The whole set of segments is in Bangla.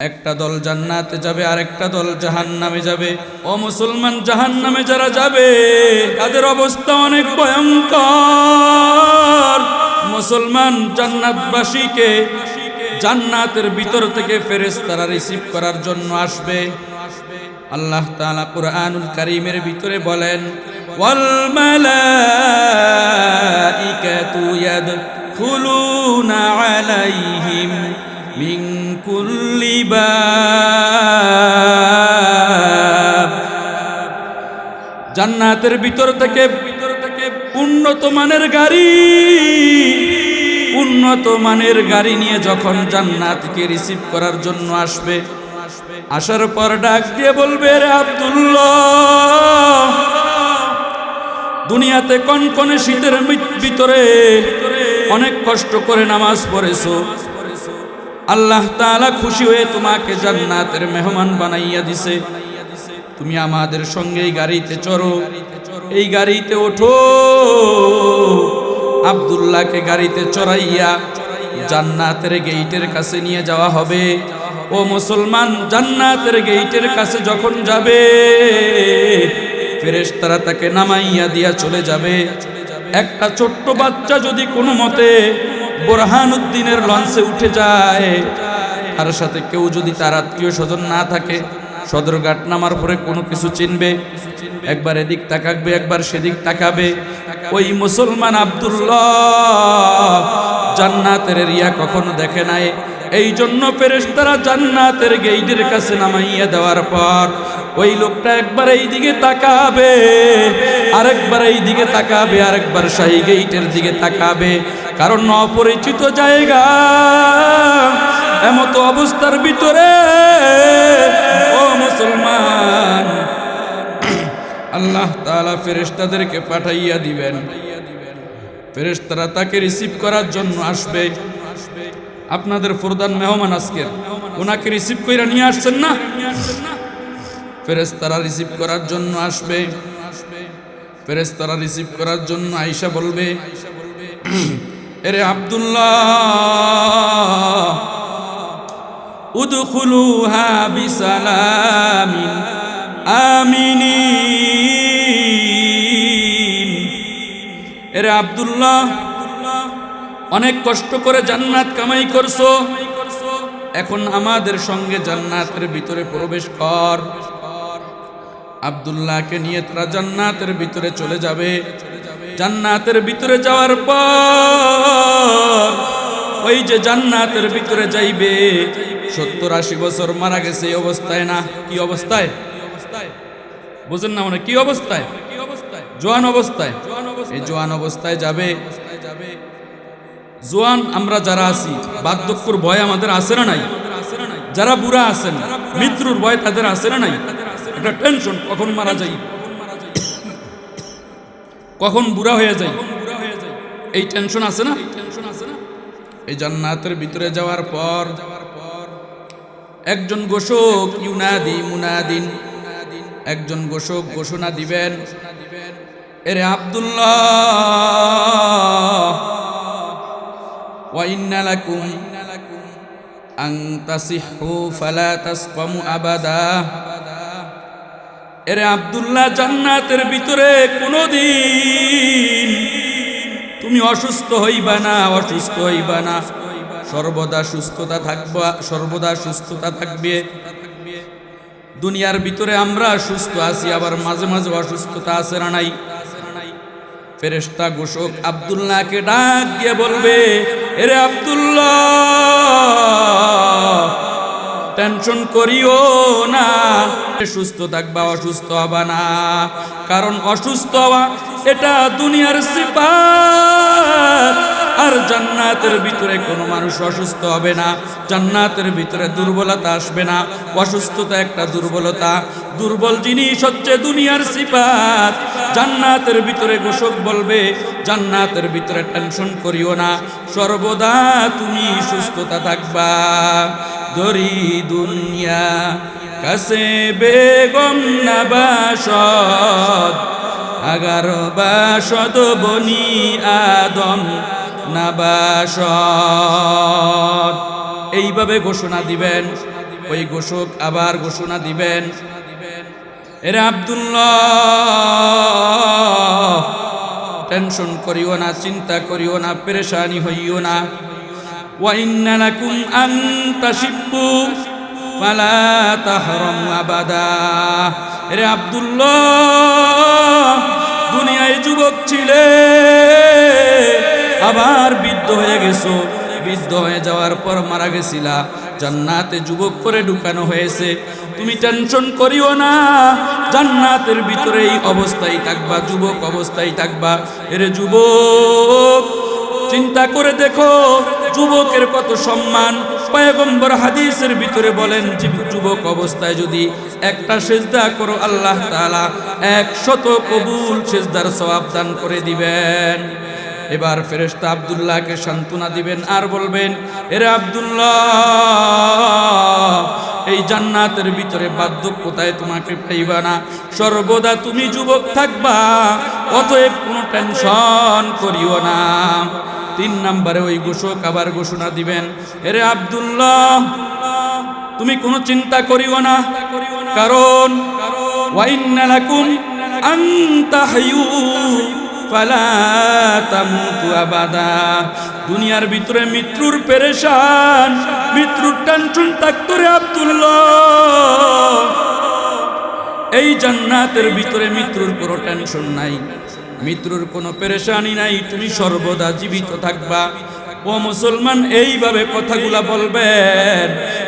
একটা দল জান্নাতে যাবে আর একটা দল জাহান নামে যাবে। ও মুসলমান জাহান নামে যারা যাবে, তাদের অবস্থা অনেক ভয়ঙ্কর। মুসলমান জান্নাতবাসীকে জান্নাতের ভিতর থেকে ফেরেস তারা রিসিভ করার জন্য আসবে। আল্লাহ তাআলা কুরআনুল কারীমের ভিতরে বলেন, ওয়াল আলাইহিম। মিন কুল্লি বাব। জান্নাতের ভিতর থেকে ভিতর থেকে উন্নত মানের গাড়ি, উন্নত মানের গাড়ি নিয়ে যখন জান্নাতকে রিসিভ করার জন্য আসবে, আসার পর ডাক দিয়ে বলবে, রে আব্দুল্লাহ, দুনিয়াতে কনকনে শীতের ভিতরে অনেক কষ্ট করে নামাজ পড়েছো আল্লাহ তাআলা খুশি হয়ে তোমাকে জান্নাতের মেহমান বানাইয়া দিছে। তুমি আমাদের সঙ্গে এই গাড়িতে চড়ো। এই গাড়িতে ওঠো। আবদুল্লাহকে গাড়িতে চড়াইয়া জান্নাতের গেইটের কাছে নিয়ে যাওয়া হবে। ও মুসলমান, জান্নাতের গেইটের কাছে যখন যাবে, ফেরেশতারা তাকে নামাইয়া দিয়া চলে যাবে। একটা ছোট্ট বাচ্চা যদি কোনো মতে বোরহানুদ্দিনের লঞ্চে উঠে যায়। তার সাথে কেউ যদি তার আত্মীয় স্বজন না থাকে, সদরঘাট নামার পরে কোনো কিছু চিনবে। একবার এদিক তাকাবে, একবার সেদিক তাকাবে। ওই মুসলমান আব্দুল্লাহ জান্নাতের রিয়া কখনো দেখে নাই। এই জন্য ফেরেস্তারা জান্নাতের গেইটের কাছে নামাইয়া দেওয়ার পর ওই লোকটা একবার এই দিকে তাকাবে, আরেকবার এই দিকে তাকাবে, আরেকবার শাহী গেইটের দিকে তাকাবে। কারণ অপরিচিত জায়গা, এমত অবস্থার ভিতরে। ও মুসলমান, আল্লাহ তাআলা ফেরেশতাদেরকে পাঠাইয়া দিবেন। ফেরেস্তারা তাকে রিসিভ করার জন্য আসবে। আপনাদের প্রধান মেহমান আজকে। ওনাকে রিসিভ করে নিয়ে আসছেন না? ফেরেশতারা রিসিভ করার জন্য আসবে। ফেরেশতারা রিসিভ করার জন্য আয়েশা বলবে, এরে আব্দুল্লাহ, উদখুলুহা এরে আব্দুল্লাহ অনেক কষ্ট করে জান্নাত কামাই করছ। এখন আমাদের সঙ্গে জান্নাতের ভিতরে প্রবেশ কর। আব্দুল্লাহকে নিয়ে তারা জান্নাতের ভিতরে চলে যাবে। জান্নাতের ভিতরে যাওয়ার পর ওই যে জান্নাতের ভিতরে যাইবে। সত্তর আশি বছর মারা গেছে, এই অবস্থায় না? কি অবস্থায়? বুঝেন না মানে কি অবস্থায়? জোয়ান অবস্থায়। জোয়ান অবস্থায় যাবে। জোয়ান আমরা যারা আছি, বার্ধক্যর ভয় আমাদের আছে না নাই? যারা বুড়া আছেন, মৃত্যুর ভয় তাদের আছে না নাই? একটা টেনশন কখন মারা যাই? কখন বুড়া হয়ে যায় এই টেনশন আছে না? এই জান্নাতের ভিতরে যাওয়ার পর একজন ঘোষক ইউনাদি মুনাদিন, একজন ঘোষক ঘোষণা দিবেন, এরে আব্দুল্লাহ وإن لكم أن تصحوا فلا تسقموا أبدا এরে আব্দুল্লাহ জান্নাতের ভিতরে কোনোদিন তুমি অসুস্থ হইবা না অসুস্থ হইবা না সর্বদা সুস্থতা থাকবা সর্বদা সুস্থতা থাকবে দুনিয়ার ভিতরে আমরা সুস্থ আছি আবার মাঝে মাঝে অসুস্থতা আছে না নাই ফেরেশতা ঘোষক আবদুল্লাহকে ডাক দিয়ে বলবে, এরে আবদুল্লাহ, টেনশন করিও না। সুস্থ থাকবা, অসুস্থ হবা না। কারণ অসুস্থ হওয়া, এটা দুনিয়ার সিফাত। আর জান্নাতের ভিতরে কোনো মানুষ অসুস্থ হবে না, জান্নাতের ভিতরে দুর্বলতা আসবে না। অসুস্থতা একটা দুর্বলতা। দুর্বল জিনিস হচ্ছে দুনিয়ার সিপাত জান্নাতের ভিতরে ঘোষক বলবে, জান্নাতের ভিতরে টেনশন করিও না। সর্বদা তুমি সুস্থতা থাকবা। দরি দুনিয়া কাছে বেগম নাবাসদ এগারো বাসদ বনি আদম। এইভাবে ঘোষণা দিবেন। ওই ঘোষক আবার ঘোষণা দিবেন। এরে আব্দুল্লাহ, টেনশন করিও না, চিন্তা করিও না, পেরেশানি হইও না। আবাদা। এরে আব্দুল্লাহ, দুনিয়ায় যুবক ছিলে। আবার বৃদ্ধ হয়ে গেছো। বৃদ্ধ হয়ে যাওয়ার পর মারা গেছিলা। জান্নাতে যুবক করে ঢুকানো হয়েছে। তুমি টেনশন করিও না। জান্নাতের ভিতরে এই অবস্থায় থাকবা, যুবক অবস্থায় থাকবা। এরে যুবক, চিন্তা করে দেখো, যুবকের কত সম্মান। পয়গম্বর হাদিসের ভিতরে বলেন যুবক অবস্থায় যদি একটা সেজদা করো, আল্লাহ তাআলা একশত কবুল সেজদার সওয়াব দান করে দিবেন। এবার ফেরেশতা আব্দুল্লাহকে সান্ত্বনা দিবেন আর বলবেন, এরে আব্দুল্লাহ, এই জান্নাতের ভিতরে বার্ধক্যতায় তোমাকে পাইবা না। সর্বদা তুমি যুবক থাকবা, অতএব কোনো টেনশন করিও না। তিন নম্বরে ওই ঘোষক আবার ঘোষণা দিবেন, এরে আব্দুল্লাহ, তুমি কোনো চিন্তা করিও না। কারণ ওয়াইন্না লাকুম আন তাহয়ু তামুতু দুনিয়ার ভিতরে মৃত্যুর পেরেশান, মৃত্যুর টেনশন থাকতো রে আব্দুল্লাহ। এই জান্নাতের ভিতরে মৃত্যুর কোনো টেনশন নাই, মৃত্যুর কোনো পেরেশানি নাই, তুমি সর্বদা জীবিত থাকবা। ও মুসলমান, এইভাবে কথাগুলা বলবেন,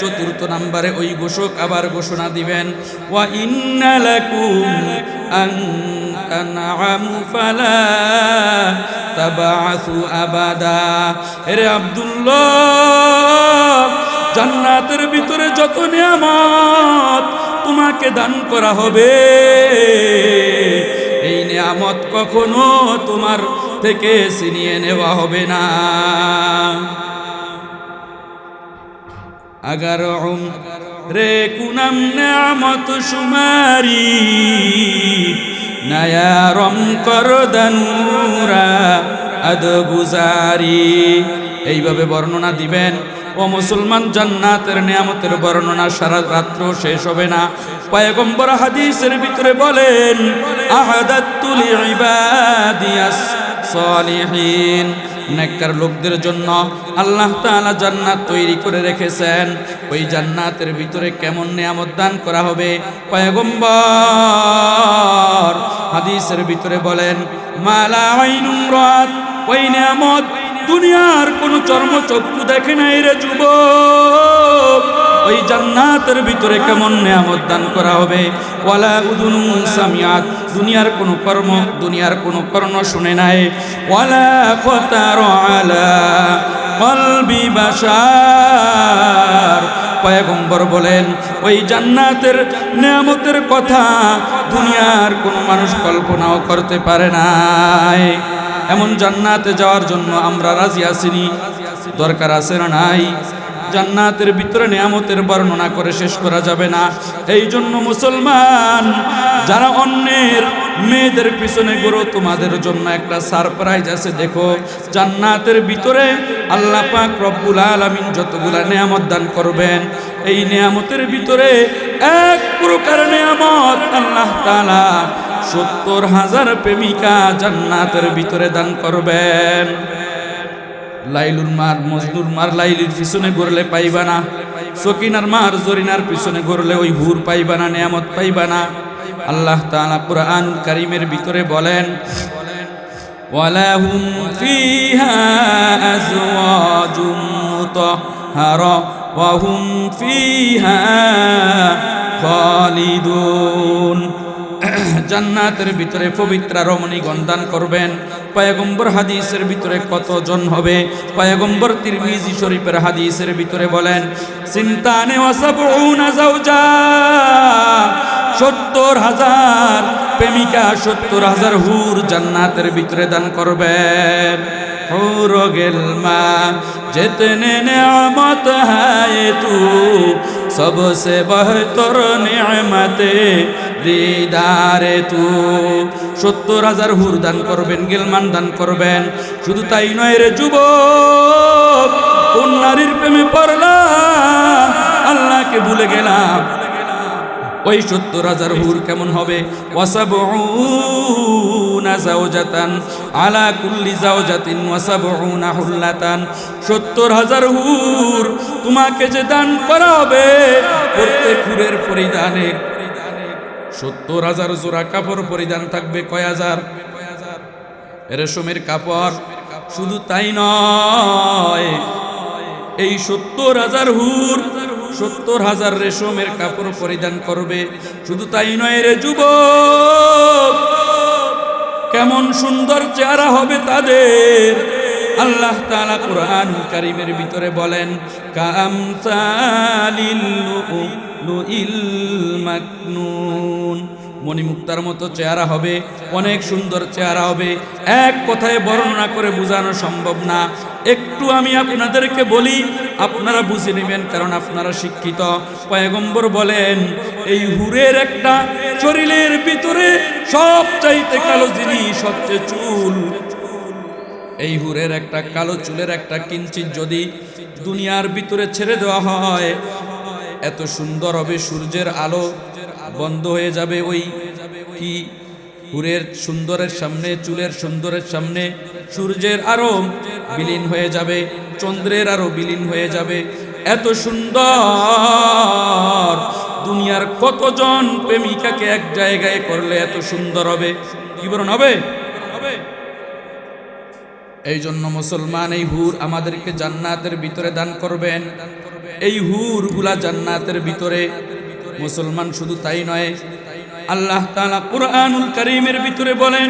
চতুর্থ নাম্বারে ওই ঘোষক আবার ঘোষণা দিবেন, ওয়া ইন্নালাকুম আন تنعم فلا تبعث أبدا। রে আব্দুল্লাহ, জান্নাতের ভিতরে যত নিয়ামত তোমাকে দান করা হবে, এই নিয়ামত কখনো তোমার থেকে ছিনিয়ে নেওয়া হবে না। আগার রে কুনাম নিয়ামত সুমারি নয়ারম কর দানুরা এইভাবে বর্ণনা দিবেন। ও মুসলমান, জান্নাতের নিয়ামতের বর্ণনা সারা রাত্র শেষ হবে না। পয়গম্বর হাদিসের ভিতরে বলেন আহাদাতুল ইবাদিয়াস সালিহিন। নেককার লোকদের জন্য আল্লাহ তাআলা জান্নাত তৈরি করে রেখেছেন। ওই জান্নাতের ভিতরে কেমন নিয়ামত দান করা হবে? পয়গম্বর হাদিসের ভিতরে বলেন, মালা আইনুম রাত ওই নিয়ামত দুনিয়ার কোনো চর্মচক্ষু দেখে নাই রে যুবক। ওই জান্নাতের ভিতরে কেমন নিয়ামত দান করা হবে? ওয়ালা উদুন সামিয়াত, দুনিয়ার কোনো কর্ম, দুনিয়ার কোনো কর্ণ শুনে নাই। ওয়ালা খতার আলা কলবি বাশার। পয়গম্বর বলেন, ওই জান্নাতের নিয়ামতের কথা দুনিয়ার কোনো মানুষ কল্পনাও করতে পারে নাই। এমন জান্নাতে যাওয়ার জন্য আমরা রাজি আসিনি দরকার আছে না নাই? জান্নাতের ভিতরে নিয়ামতের বর্ণনা করে শেষ করা যাবে না। এই জন্য মুসলমান, যারা অন্যের মেয়েদের পিছনে গড়ো তোমাদের জন্য একটা সারপ্রাইজ আছে। দেখো, জান্নাতের ভিতরে আল্লাহ পাক রব্বুল আলামিন যতগুলা নিয়ামত দান করবেন, এই নিয়ামতের ভিতরে এক প্রকার নিয়ামত আল্লাহ তাআলা সত্তর হাজার প্রেমিকা জান্নাতের ভিতরে দান করবেন। লাইলুর মার মজনুর মার লাইলির পিছনে ঘুরলে পাইবা না। সকিনার মার, জরিনার পিছনে ঘুরলে ওই হুর পাইবা না, নিয়ামত পাইবা না। আল্লাহ তাআলা কুরআনুল কারীমের ভিতরে বলেন, ওয়ালাহুম ফিহা আজওয়াজুম মুতাহহারা ওয়া হুম ফিহা খালিদুন। জান্নাতের ভিতরে পবিত্রা রমণী গন্দান করবেন। পায়গম্বর হাদিসের ভিতরে কতজন হবে? পায়গম্বর তিরমিজি শরীফের হাদিসের ভিতরে বলেন চিন্তানে সত্তর হাজার প্রেমিকা, সত্তর হাজার হুর জান্নাতের ভিতরে দান করবেন। হুর গেলমা যেতনে নেয়ামত হায় তু। সবসে বহতর নেয়ামতে দিদারে তু। সত্তর হাজার হুর দান করবেন, গেলমান দান করবেন। শুধু তাই নয় রে যুবক, কোন নারীর প্রেমে পড়লা, আল্লাহকে ভুলে গেলাম। ওই সত্তর হাজার হুর কেমন হবে? হুল্লাতান। সত্তর হাজার হুর তোমাকে যে দান করা হবে প্রত্যেক হুরের পরিধানে সত্তর হাজার জোড়া কাপড় পরিধান থাকবে কয় হাজার? রেশমের কাপড় শুধু তাই নয়, এই সত্তর হাজার হুর, সত্তর হাজার রেশমের কাপড় পরিধান করবে। শুধু তাই নয় রে যুব কেমন সুন্দর চেহারা হবে তাদের। আল্লাহ তাআলা কোরআন কারিমের ভিতরে বলেন মাকনুন। মণিমুক্তার মতো চেহারা হবে, অনেক সুন্দর চেহারা হবে। এক কথায় বর্ণনা করে বোঝানো সম্ভব না। একটু আমি আপনাদেরকে বলি, আপনারা বুঝে নেবেন কারণ আপনারা শিক্ষিত। পয়গম্বর বলেন, এই হুরের একটা শরীরের ভিতরে সব চাইতে কালো জিনিস সবচেয়ে চুল। এই হুরের একটা, কালো চুলের একটা কিঞ্চিত যদি দুনিয়ার ভিতরে ছেড়ে দেওয়া হয়, এত সুন্দর হবে সূর্যের আলো, বন্ধ হয়ে যাবে ওই কি হুরের সুন্দরের সামনে, চুলের সুন্দরের সামনে, সূর্যের আরও বিলীন হয়ে যাবে, চন্দ্রের আরও বিলীন হয়ে যাবে। এত সুন্দর, দুনিয়ার কতজন প্রেমিকাকে এক জায়গায় করলে এত সুন্দর হবে? কি হবে হবে? এই জন্য মুসলমান এই হুর আমাদেরকে জান্নাতের ভিতরে দান করবেন। এই হুরগুলা জান্নাতের ভিতরে মুসলমান শুধু তাই নয়, আল্লাহ কুরআনুল কারীমের ভিতরে বলেন,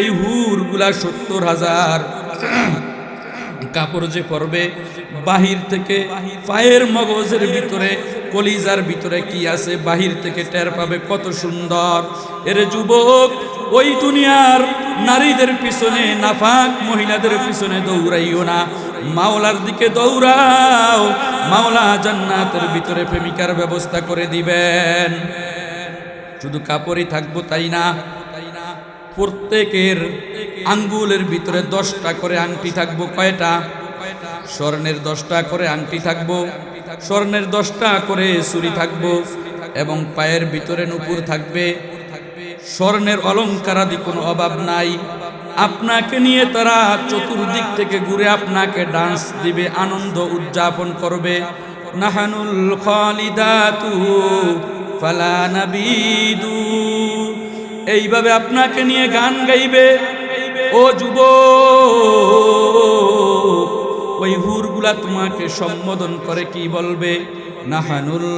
এই হুরগুলা সত্তর হাজার কাপড় যে পরবে বাহির থেকে পায়ের মগজের ভিতরে কলিজার ভিতরে কি আছে? বাহির থেকে টের পাবে কত সুন্দর। এর যুবক, ওই দুনিয়ার নারীদের পিছনে, নাফাক মহিলাদের পিছনে দৌড়াইও না। মাওলার দিকে দৌড়াও। মাওলা জান্নাতের ভিতরে প্রেমিকার ব্যবস্থা করে দিবেন। শুধু কাপড়ই থাকব তাই না? প্রত্যেকের আঙ্গুলের ভিতরে দশটা করে আংটি থাকব। কয়টা? স্বর্ণের দশটা করে আংটি থাকব। স্বর্ণের দশটা করে চুরি থাকব এবং পায়ের ভিতরে নুপুর থাকবে। স্বর্ণের অলঙ্কারাদি কোনো অভাব নাই। আপনাকে নিয়ে তারা চতুর্দিক থেকে ঘুরে আপনাকে ডান্স দিবে, আনন্দ উদযাপন করবে। নাহানুল এইভাবে আপনাকে নিয়ে গান গাইবে। ও যুব ওই হুরগুলা তোমাকে সম্বোধন করে কি বলবে? নাহানুল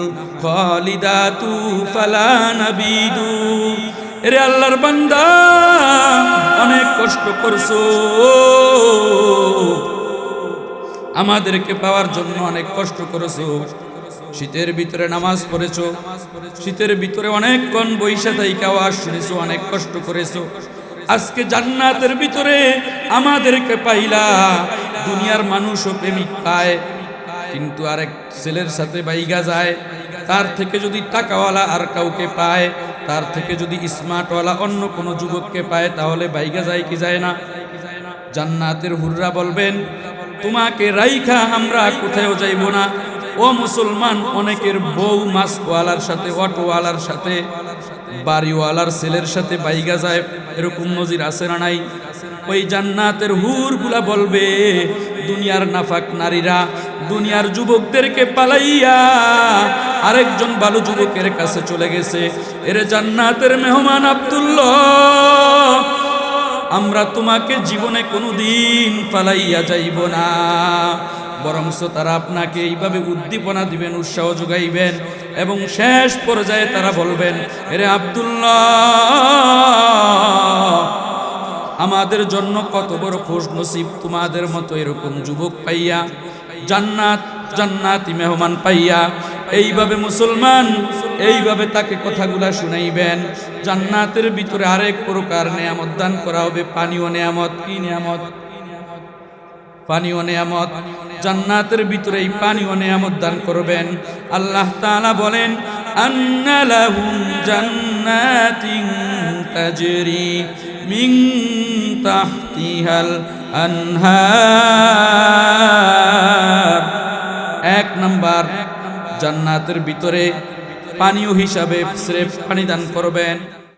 খালিদাতু ফালা নাবিদু। এরে আল্লাহর বান্দা, অনেক কষ্ট করছ। আমাদেরকে পাওয়ার জন্য অনেক কষ্ট করেছ। শীতের ভিতরে নামাজ পড়েছো। শীতের ভিতরে অনেকক্ষণ বৈশা থাইকা আওয়াজ শুনেছো, অনেক কষ্ট করেছ। আজকে জান্নাতের ভিতরে আমাদেরকে পাইলা। দুনিয়ার মানুষও প্রেমিক পায়, কিন্তু আরেক ছেলের সাথে বাইগা যায়, তার থেকে যদি টাকাওয়ালা আর কাউকে পায়, তার থেকে যদি স্মার্টওয়ালা অন্য কোনো যুবককে পায়, তাহলে বাইগা যায় কি যায় না? জান্নাতের হুররা বলবেন, তোমাকে রাইখা আমরা কোথাও যাইব না। ও মুসলমান, অনেকের বউ মাস্কওয়ালার সাথে, অটোওয়ালার সাথে, বাড়িওয়ালার ছেলের সাথে বাইগা যায়, এরকম নজির আছে না নাই? ওই জান্নাতের হুরগুলা বলবে, দুনিয়ার নাফাক নারীরা, দুনিয়ার যুবকদেরকে পালাইয়া আরেকজন ভালো যুবকের কাছে চলে গেছে। এর জান্নাতের মেহমান আব্দুল্লাহ, আমরা তোমাকে জীবনে কোনো দিন পালাইয়া যাইব না। বরংস তারা আপনাকে এইভাবে উদ্দীপনা দিবেন, উৎসাহ যোগাইবেন এবং শেষ পর্যায়ে তারা বলবেন, এরে আব্দুল্লাহ আমাদের জন্য কত বড় খোঁজ নসিব, তোমাদের মতো এরকম যুবক পাইয়া, জান্নাত, জান্নাতি মেহমান পাইয়া, এইভাবে মুসলমান, এইভাবে তাকে কথাগুলা শুনাইবেন। জান্নাতের ভিতরে আরেক প্রকার নেয়ামত দান করা হবে, পানীয় নেয়ামত। কি নেয়ামত? পানীয় নেয়ামত। জান্নাতের ভিতরে এই পানীয় নেয়ামত দান করবেন। আল্লাহ তাআলা বলেন আন্না لهم جنات تجري من تحتها الأنهار. এক নাম্বার, জান্নাতের ভিতরে পানীয় হিসাবে স্রেফ পানি দান করবেন।